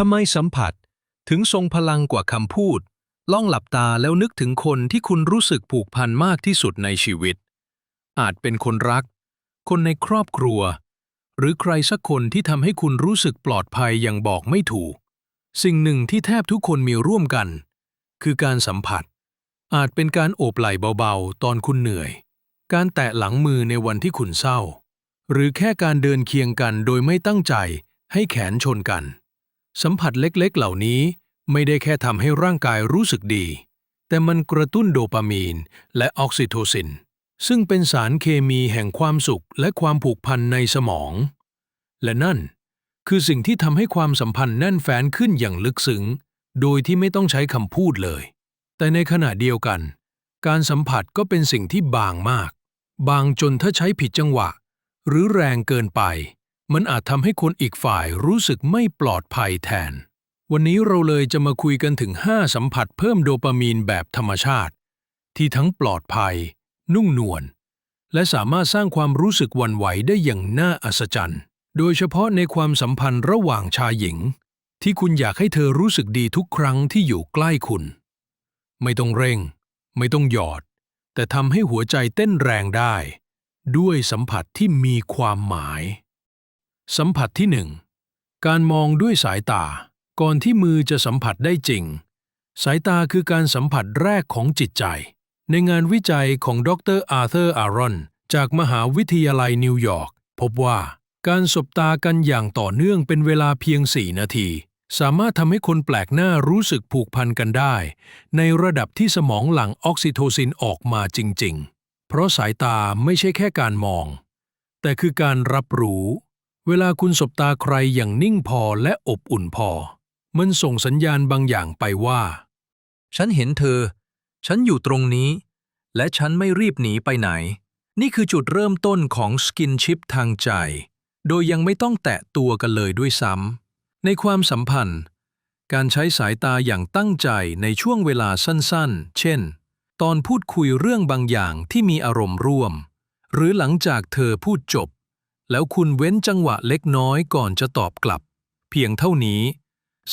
ทำไมสัมผัสถึงทรงพลังกว่าคำพูด ล่องหลับตาแล้วนึกถึงคนที่คุณรู้สึกผูกพันมากที่สุดในชีวิต อาจเป็นคนรัก คนในครอบครัว หรือใครสักคนที่ทำให้คุณรู้สึกปลอดภัยอย่างบอกไม่ถูก สิ่งหนึ่งที่แทบทุกคนมีร่วมกัน คือการสัมผัส อาจเป็นการโอบไหล่เบาๆ ตอนคุณเหนื่อย การแตะหลังมือในวันที่คุณเศร้า หรือแค่การเดินเคียงกันโดยไม่ตั้งใจให้แขนชนกัน สัมผัสเล็กๆ เหล่านี้ไม่ได้แค่ทำให้ร่างกายรู้สึกดี แต่มันกระตุ้นโดปามีนและออกซิโทซิน ซึ่งเป็นสารเคมีแห่งความสุขและความผูกพันในสมอง และนั่นคือสิ่งที่ทำให้ความสัมพันธ์แน่นแฟ้นขึ้นอย่างลึกซึ้ง โดยที่ไม่ต้องใช้คำพูดเลย แต่ในขณะเดียวกัน การสัมผัสก็เป็นสิ่งที่บางมาก บางจนถ้าใช้ผิดจังหวะ หรือแรงเกินไป มันอาจทำให้คนอีกฝ่ายรู้สึกไม่ปลอดภัยแทน วันนี้เราเลยจะมาคุยกันถึง 5 สัมผัสเพิ่มโดปามีนแบบธรรมชาติ ที่ทั้งปลอดภัย นุ่มนวลและสามารถสร้างความรู้สึกวันไหวได้อย่างน่าอัศจรรย์ โดยเฉพาะในความสัมพันธ์ระหว่างชายหญิง ที่คุณอยากให้เธอรู้สึกดีทุกครั้งที่อยู่ใกล้คุณ ไม่ต้องเร่ง ไม่ต้องหยอด แต่ทำให้หัวใจเต้นแรงได้ ด้วยสัมผัสที่มีความหมาย สัมผัสที่หนึ่งการมองด้วยสายตา ก่อนที่มือจะสัมผัสได้จริง สายตาคือการสัมผัสแรกของจิตใจ ในงานวิจัยของดรอาร์เธอร์อารอน จากมหาวิทยาลัยนิวยอร์ก พบว่าการสบตากันอย่างต่อเนื่องเป็นเวลาเพียง 4 นาที สามารถทำให้คนแปลกหน้ารู้สึกผูกพันกันได้ ในระดับที่สมองหลั่งออกซิโทซินออกมาจริง ๆ เพราะสายตาไม่ใช่แค่การมอง แต่คือการรับรู้ เวลาคุณสบตาใครอย่างนิ่งพอและอบอุ่นพอ มันส่งสัญญาณบางอย่างไปว่า ฉันเห็นเธอ ฉันอยู่ตรงนี้ และฉันไม่รีบหนีไปไหน นี่คือจุดเริ่มต้นของสกินชิปทางใจ โดยยังไม่ต้องแตะตัวกันเลยด้วยซ้ำ ในความสัมพันธ์ การใช้สายตาอย่างตั้งใจในช่วงเวลาสั้นๆ เช่น ตอนพูดคุยเรื่องบางอย่างที่มีอารมณ์ร่วม หรือหลังจากเธอพูดจบ แล้วคุณเว้นจังหวะเล็กน้อยก่อนจะตอบกลับ เพียงเท่านี้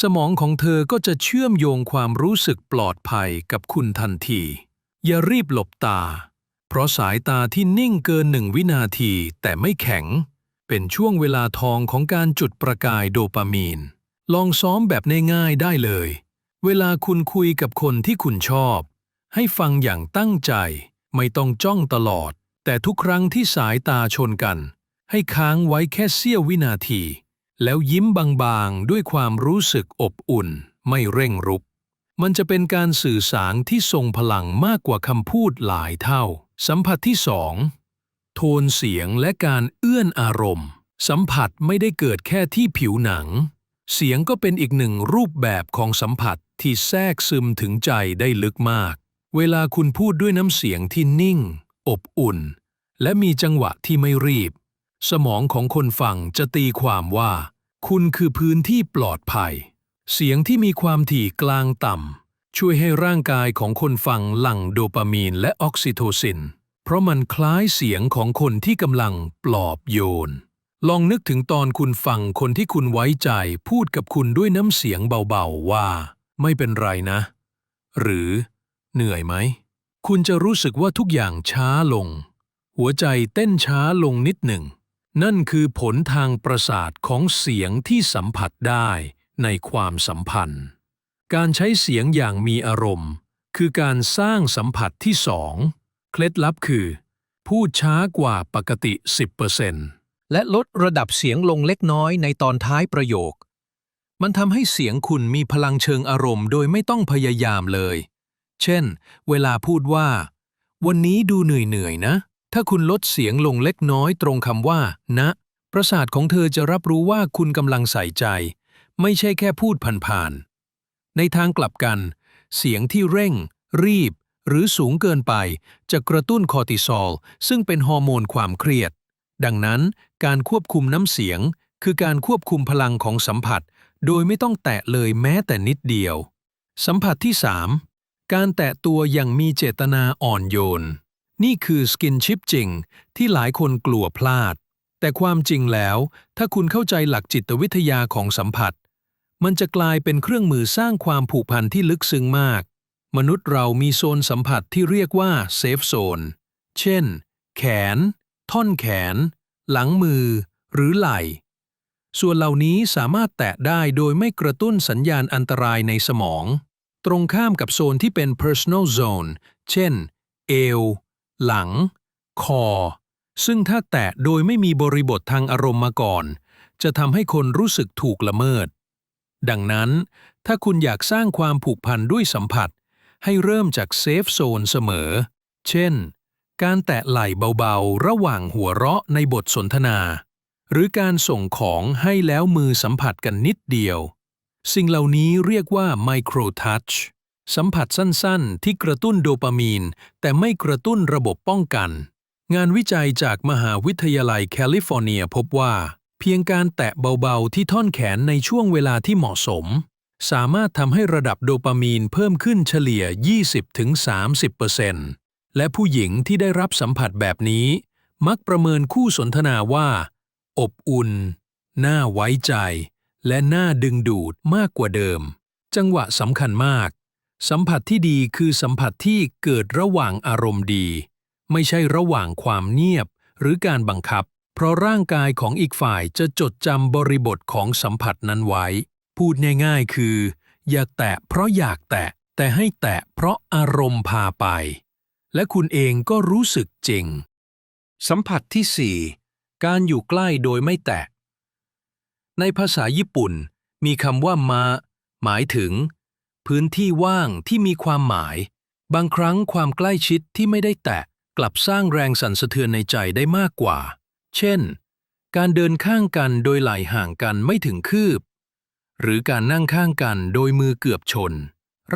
สมองของเธอก็จะเชื่อมโยงความรู้สึกปลอดภัยกับคุณทันที อย่ารีบหลบตา เพราะสายตาที่นิ่งเกินหนึ่งวินาทีแต่ไม่แข็ง เป็นช่วงเวลาทองของการจุดประกายโดปามีน ลองซ้อมแบบง่ายๆได้เลย เวลาคุณคุยกับคนที่คุณชอบ ให้ฟังอย่างตั้งใจ ไม่ต้องจ้องตลอด แต่ทุกครั้งที่สายตาชนกัน ให้ค้างไว้แค่เสี้ยววินาที แล้วยิ้มบางๆ ด้วยความรู้สึกอบอุ่น ไม่เร่งรุก มันจะเป็นการสื่อสารที่ทรงพลังมากกว่าคำพูดหลายเท่า สัมผัสที่สองโทนเสียงและการเอื้อนอารมณ์ สัมผัสไม่ได้เกิดแค่ที่ผิวหนัง เสียงก็เป็นอีกหนึ่งรูปแบบของสัมผัสที่แทรกซึมถึงใจได้ลึกมาก เวลาคุณพูดด้วยน้ำเสียงที่นิ่ง อบอุ่น และมีจังหวะที่ไม่รีบ สมองของคนฟังจะตีความว่า คุณคือพื้นที่ปลอดภัย เสียงที่มีความถี่กลางต่ำ ช่วยให้ร่างกายของคนฟังหลั่งโดปามีนและออกซิโทซิน เพราะมันคล้ายเสียงของคนที่กำลังปลอบโยน ลองนึกถึงตอนคุณฟังคนที่คุณไว้ใจพูดกับคุณด้วยน้ำเสียงเบาๆว่า ไม่เป็นไรนะ หรือ เหนื่อยไหม คุณจะรู้สึกว่าทุกอย่างช้าลง หัวใจเต้นช้าลงนิดหนึ่ง นั่นคือผลทางประสาทของเสียงที่สัมผัสได้ในความสัมพันธ์ การใช้เสียงอย่างมีอารมณ์ คือการสร้างสัมผัสที่สองเคล็ดลับคือ พูดช้ากว่าปกติ 10%และลดระดับเสียงลงเล็กน้อยในตอนท้ายประโยค มันทำให้เสียงคุณมีพลังเชิงอารมณ์โดยไม่ต้องพยายามเลย เช่น เวลาพูดว่า วันนี้ดูเหนื่อยๆนะ ถ้าคุณลดเสียงลงเล็กน้อยตรงคำว่า นะ ประสาทของเธอจะรับรู้ว่าคุณกำลังใส่ใจ ไม่ใช่แค่พูดผ่านๆ ในทางกลับกัน เสียงที่เร่ง รีบ หรือสูงเกินไป จะกระตุ้นคอร์ติซอล ซึ่งเป็นฮอร์โมนความเครียด ดังนั้นการควบคุมน้ำเสียง คือการควบคุมพลังของสัมผัส โดยไม่ต้องแตะเลยแม้แต่นิดเดียว สัมผัสที่ 3 การแตะตัวอย่างมีเจตนาอ่อนโยน นี่คือสกินชิปจริงที่หลายคนกลัวพลาด แต่ความจริงแล้ว ถ้าคุณเข้าใจหลักจิตวิทยาของสัมผัส มันจะกลายเป็นเครื่องมือสร้างความผูกพันที่ลึกซึ้งมาก มนุษย์เรามีโซนสัมผัสที่เรียกว่าเซฟโซน เช่น แขน ท่อนแขน หลังมือ หรือไหล่ ส่วนเหล่านี้สามารถแตะได้โดยไม่กระตุ้นสัญญาณอันตรายในสมอง ตรงข้ามกับโซนที่เป็น personal zone เช่น เอว หลัง คอ ซึ่งถ้าแตะโดยไม่มีบริบททางอารมณ์มาก่อน จะทำให้คนรู้สึกถูกละเมิด ดังนั้น ถ้าคุณอยากสร้างความผูกพันด้วยสัมผัส ให้เริ่มจากเซฟโซนเสมอ เช่น การแตะไหล่เบาๆ ระหว่างหัวเราะในบทสนทนา หรือการส่งของให้แล้วมือสัมผัสกันนิดเดียว สิ่งเหล่านี้เรียกว่า micro touch สัมผัสสั้นๆ ที่กระตุ้นโดปามีน แต่ไม่กระตุ้นระบบป้องกัน งานวิจัยจากมหาวิทยาลัยแคลิฟอร์เนียพบว่า เพียงการแตะเบาๆ ที่ท่อนแขนในช่วงเวลาที่เหมาะสม สามารถทำให้ระดับโดปามีนเพิ่มขึ้นเฉลี่ย 20-30%และผู้หญิงที่ได้รับสัมผัสแบบนี้ มักประเมินคู่สนทนาว่า อบอุ่น น่าไว้ใจ และน่าดึงดูดมากกว่าเดิม จังหวะสำคัญมาก สัมผัสที่ดีคือสัมผัสที่เกิดระหว่างอารมณ์ดี ไม่ใช่ระหว่างความเงียบ หรือการบังคับ เพราะร่างกายของอีกฝ่ายจะจดจำบริบทของสัมผัสนั้นไว้ พูดง่ายๆคือ อย่าแตะเพราะอยากแตะ แต่ให้แตะเพราะอารมณ์พาไป และคุณเองก็รู้สึกจริง สัมผัสที่4การอยู่ใกล้โดยไม่แตะ ในภาษาญี่ปุ่น มีคำว่ามา หมายถึง พื้นที่ว่างที่มีความหมาย บางครั้งความใกล้ชิดที่ไม่ได้แตะกลับสร้างแรงสั่นสะเทือนในใจได้มากกว่า เช่น การเดินข้างกันโดยไหล่ห่างกันไม่ถึงคืบ หรือการนั่งข้างกันโดยมือเกือบชน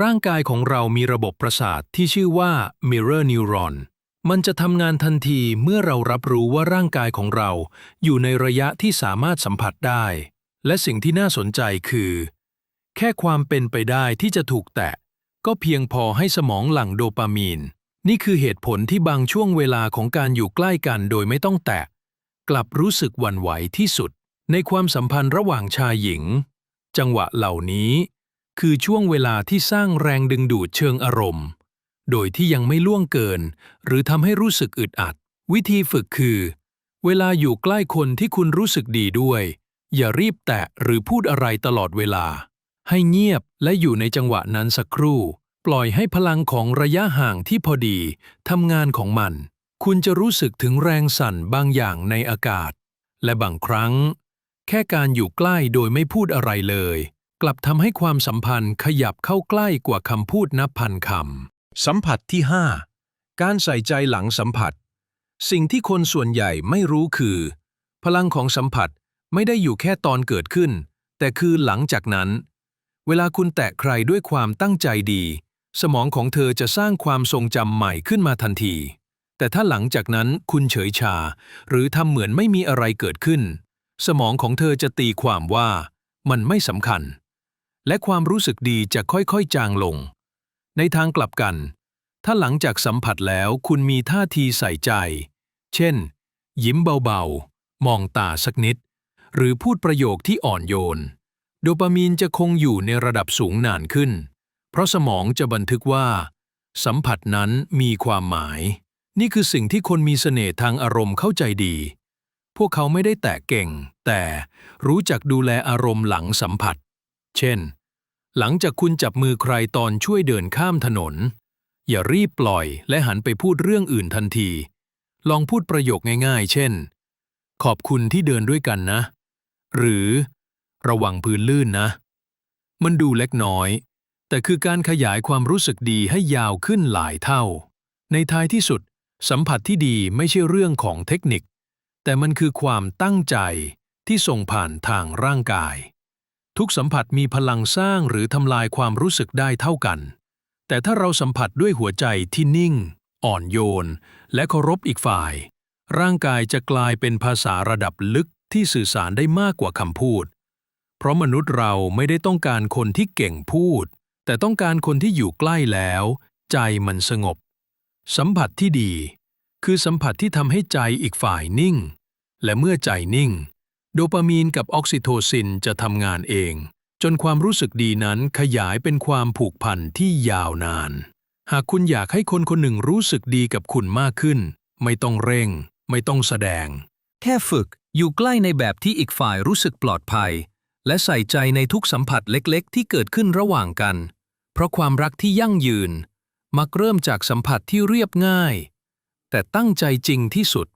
ร่างกายของเรามีระบบประสาทที่ชื่อว่า mirror neuron มันจะทำงานทันทีเมื่อเรารับรู้ว่าร่างกายของเราอยู่ในระยะที่สามารถสัมผัสได้ และสิ่งที่น่าสนใจคือ แค่ความเป็นไปได้ที่จะถูกแตะ ก็เพียงพอให้สมองหลั่งโดปามีน นี่คือเหตุผลที่บางช่วงเวลาของการอยู่ใกล้กันโดยไม่ต้องแตะ กลับรู้สึกหวั่นไหวที่สุด ในความสัมพันธ์ระหว่างชายหญิง จังหวะเหล่านี้ คือช่วงเวลาที่สร้างแรงดึงดูดเชิงอารมณ์ โดยที่ยังไม่ล่วงเกิน หรือทำให้รู้สึกอึดอัด วิธีฝึกคือ เวลาอยู่ใกล้คนที่คุณรู้สึกดีด้วย อย่ารีบแตะหรือพูดอะไรตลอดเวลา ให้เงียบและอยู่ในจังหวะนั้นสักครู่ ปล่อยให้พลังของระยะห่างที่พอดีทำงานของมัน คุณจะรู้สึกถึงแรงสั่นบางอย่างในอากาศ และบางครั้ง แค่การอยู่ใกล้โดยไม่พูดอะไรเลย กลับทำให้ความสัมพันธ์ขยับเข้าใกล้กว่าคำพูดนับพันคำสัมผัสที่ 5 การใส่ใจหลังสัมผัส สิ่งที่คนส่วนใหญ่ไม่รู้คือ พลังของสัมผัสไม่ได้อยู่แค่ตอนเกิดขึ้น แต่คือหลังจากนั้น เวลาคุณแตะใครด้วยความตั้งใจดี สมองของเธอจะสร้างความทรงจำใหม่ขึ้นมาทันที แต่ถ้าหลังจากนั้นคุณเฉยชา หรือทำเหมือนไม่มีอะไรเกิดขึ้น สมองของเธอจะตีความว่า มันไม่สำคัญ และความรู้สึกดีจะค่อยๆจางลง ในทางกลับกัน ถ้าหลังจากสัมผัสแล้วคุณมีท่าทีใส่ใจ เช่น ยิ้มเบาๆ มองตาสักนิด หรือพูดประโยคที่อ่อนโยน โดปามีนจะคงอยู่ในระดับสูงนานขึ้น เพราะสมองจะบันทึกว่า สัมผัสนั้นมีความหมาย นี่คือสิ่งที่คนมีเสน่ห์ทางอารมณ์เข้าใจดี พวกเขาไม่ได้แตะเก่ง แต่รู้จักดูแลอารมณ์หลังสัมผัส เช่น หลังจากคุณจับมือใครตอนช่วยเดินข้ามถนน อย่ารีบปล่อยและหันไปพูดเรื่องอื่นทันที ลองพูดประโยคง่าย ๆ เช่น ขอบคุณที่เดินด้วยกันนะ หรือ ระวังพื้นลื่นนะ มันดูเล็กน้อย แต่คือการขยายความรู้สึกดีให้ยาวขึ้นหลายเท่า ในท้ายที่สุด สัมผัสที่ดีไม่ใช่เรื่องของเทคนิค แต่มันคือความตั้งใจที่ส่งผ่านทางร่างกาย ทุกสัมผัสมีพลังสร้างหรือทำลายความรู้สึกได้เท่ากัน แต่ถ้าเราสัมผัสด้วยหัวใจที่นิ่ง อ่อนโยน และเคารพอีกฝ่าย ร่างกายจะกลายเป็นภาษาระดับลึกที่สื่อสารได้มากกว่าคำพูด เพราะมนุษย์เราไม่ได้ต้องการคนที่เก่งพูด แต่ต้องการคนที่อยู่ใกล้แล้ว ใจมันสงบ สัมผัสที่ดี คือสัมผัสที่ทำให้ใจอีกฝ่ายนิ่ง และเมื่อใจนิ่ง โดปามีนกับออกซิโทซินจะทำงานเอง จนความรู้สึกดีนั้นขยายเป็นความผูกพันที่ยาวนาน หากคุณอยากให้คนคนหนึ่งรู้สึกดีกับคุณมากขึ้น ไม่ต้องเร่ง ไม่ต้องแสดง แค่ฝึกอยู่ใกล้ในแบบที่อีกฝ่ายรู้สึกปลอดภัย และใส่ใจในทุกสัมผัสเล็กๆ ที่เกิดขึ้นระหว่างกัน เพราะความรักที่ยั่งยืน มักเริ่มจากสัมผัสที่เรียบง่าย แต่ตั้งใจจริงที่สุด